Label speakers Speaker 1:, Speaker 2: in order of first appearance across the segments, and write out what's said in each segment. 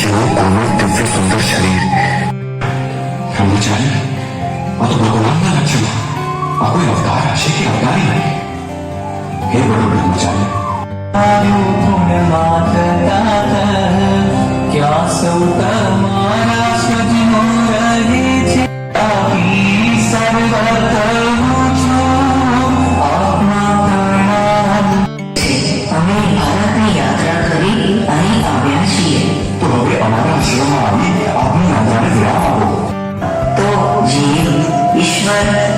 Speaker 1: जगह कोमल दिव्य
Speaker 2: सुंदर शरीर कर्मचारी और तो भगवान का लक्ष्य और कोई अवतार
Speaker 3: आशे की अवतारी नहीं हे बड़ो ब्रह्मचारी है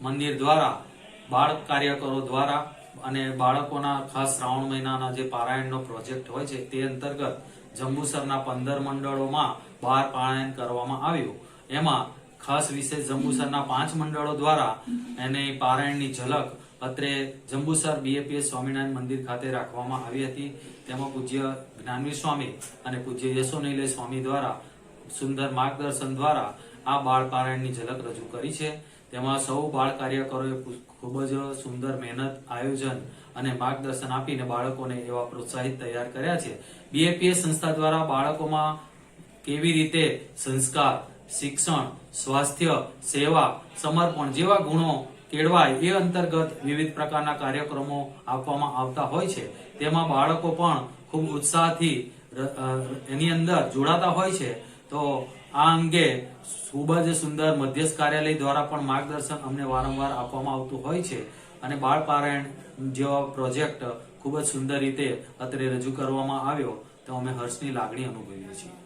Speaker 4: મંદિર દ્વારા, બાળક કાર્યકરો દ્વારા અને બાળકોના ખાસ શ્રાવણ મહિનાના જે પારાયણનો પ્રોજેક્ટ હોય છે, તે અંતર્ગત જંબુસરના પંદર મંડળોમાં બાર પારાયણ કરવામાં આવ્યું. એમાં ખાસ વિશેષ જંબુસરના પાંચ મંડળો દ્વારા એને પારાયણની ઝલક અત્રે જંબુસર બીએપીએસ સ્વામિનારાયણ મંદિર ખાતે રાખવામાં આવી હતી. તેમાં પૂજ્ય જ્ઞાનવી સ્વામી અને પૂજ્ય યશોનિલય સ્વામી દ્વારા સુંદર માર્ગદર્શન દ્વારા આ બાળ પારાયણની ઝલક રજૂ કરી છે. તેમાં સૌ બાળ કાર્યકરોએ ખૂબ જ સુંદર મહેનત, આયોજન અને માર્ગદર્શન આપીને બાળકોને એવા પ્રોત્સાહિત તૈયાર કર્યા છે. બીએપીએસ સંસ્થા દ્વારા બાળકોમાં કેવી રીતે સંસ્કાર, શિક્ષણ, સ્વાસ્થ્ય, સેવા, સમર્પણ જેવા ગુણો કેળવાય એ અંતર્ગત વિવિધ પ્રકારના કાર્યક્રમો આપવામાં આવતા હોય છે. તેમાં બાળકો પણ ખૂબ ઉત્સાહથી એની અંદર જોડાતા હોય છે. તો આ અંગે ખૂબ જ સુંદર મધ્યસ્થ કાર્યાલય દ્વારા પણ માર્ગદર્શન અમને વારંવાર આપવામાં આવતું હોય છે અને બાળ પારાયણ જેવા પ્રોજેક્ટ ખૂબ જ સુંદર રીતે અત્રે રજૂ કરવામાં આવ્યો તો અમે હર્ષની લાગણી અનુભવીએ છીએ.